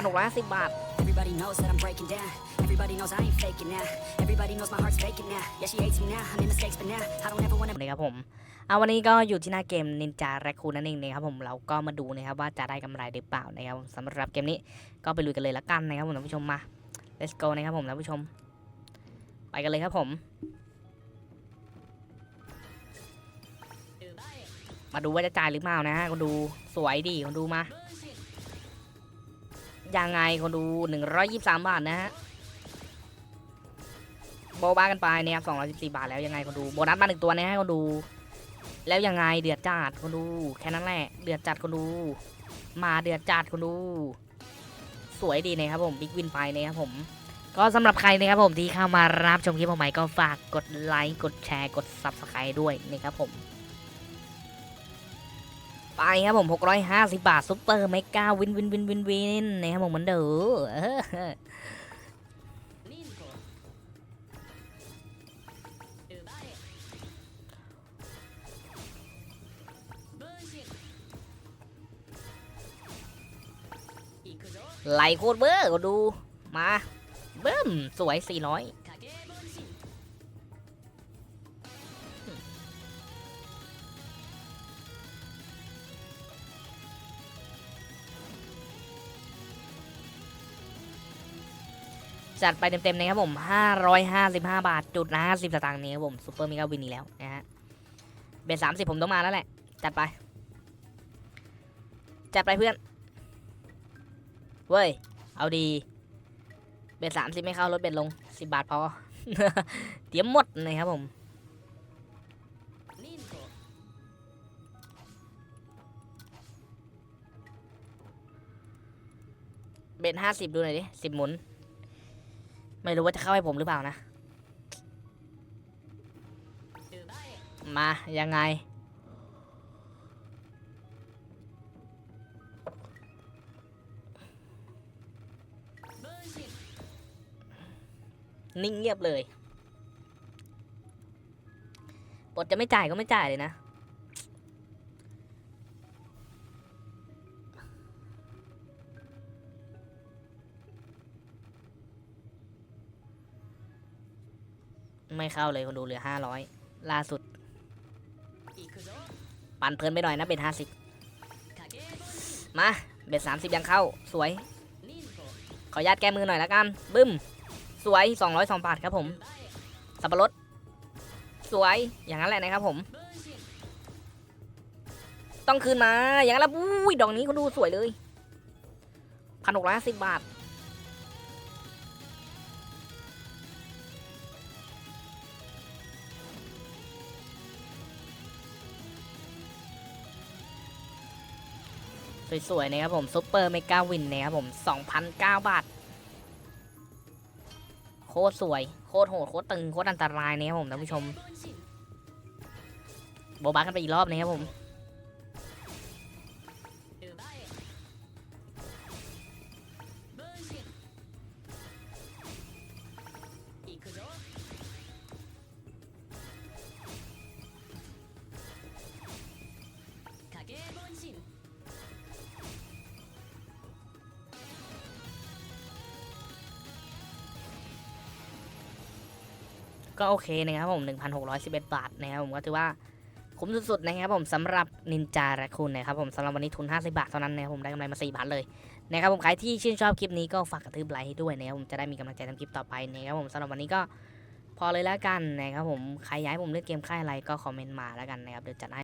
พันหกร้อยห้าสิบบาท Everybody knows that I'm breaking down. Everybody knows I ain't faking now. Everybody knows my heart's faking now. Yeah, she hates me now. I made mistakes, but now I don't ever wanna. นะครับผมเอาวันนี้ก็อยู่ที่หน้าเกมนินจาแรคคูนนั่นเองนะครับผมเราก็มาดูนะครับว่าจะได้กำไรหรือเปล่านะครับสำหรับเกมนี้ก็ไปลุยกันเลยละกันนะครับผมท่านผู้ชมมา let's go นะครับผมท่านผู้ชม ไปกันเลยครับผม มาดูว่าจะจ่ายหรือเปล่านะฮะคนดูสวยดีคนดูมา ยังไงคนดู 123 บาทนะฮะโบบ้ากันไปนะครับ214 บาทแล้วยังไงคนดู โบนัสมาหนึ่งตัวนะฮะคนดู แล้วยังไงเดือดจัดคนดู แค่นั้นแหละ เดือดจัดคนดู มาเดือดจัดคนดู สวยดีนะครับผมบิ๊กวินไปนะครับผม ก็สำหรับใครนะครับผมที่เข้ามารับชมคลิปใหม่ก็ฝากกดไลค์ กดแชร์ กด Subscribe ด้วยนะครับผม ไปครับผม 650 บาทซุปเปอร์เมก้าวินวินวินวินวินนะครับผมเหมือนเดิมไหลโคตรเบอร์ก็ดู มาเบิ้มสวย 400 จัดไปเต็มๆนะครับผม 555 บาทจุดนะ50สตางค์นี้ครับผมซูเปอร์มิกาวินอีกแล้วนะฮะเบส30ผมต้องมาแล้วแหละ จัดไป จัดไปเพื่อน เว้ย เอาดี เบส30ไม่เข้ารถเบสลง10บาทพอ เตรียมหมดนะครับผมเบส50ดูหน่อยดิ10หมุน ไม่รู้ว่าจะเข้าให้ผมหรือเปล่านะ มายังไง นิ่งเงียบเลยบทจะไม่จ่ายก็ไม่จ่ายเลยนะ ไม่เข้าเลยคนดูเหลือห้าร้อยล่าสุด ปั่นเพลินไปหน่อยนะเบ็ดห้าสิบมาเบ็ดสามสิบยังเข้าสวย ขออนุญาตแก้มือหน่อยละกัน บึ้ม สวยสองร้อยสองบาทครับผม สับปะรด สวยอย่างนั้นแหละนะครับผม ต้องคืนมาอย่างนั้นละอุ้ยดอกนี้เขาดูสวยเลยพันหกร้อยสิบบาท สวยๆนะครับผมซุปเปอร์เมกาวินนะครับผม2,009บาท โคตรสวย โคตรโหด โคตรตึง โคตรอันตรายนะครับผมท่านผู้ชม โบบากันไปอีกรอบนะครับผม ก็โอเคนะครับผม 1,611 บาทนะครับผมก็ถือว่าคุ้มสุดๆนะครับผมสำหรับนินจาและคุณนะครับผมสำหรับวันนี้ทุน 50 บาทเท่านั้นนะครับผมได้กำไรมา4บาทเลยนะครับผมใครที่ชื่นชอบคลิปนี้ก็ฝากกระทืบไลค์ให้ด้วยนะครับผมจะได้มีกำลังใจทำคลิปต่อไปนะครับผมสำหรับวันนี้ก็พอเลยแล้วกันนะครับผมใครอยากให้ผมเลือกเกมค่ายอะไรก็คอมเมนต์มาแล้วกันนะครับเดี๋ยวจัดให้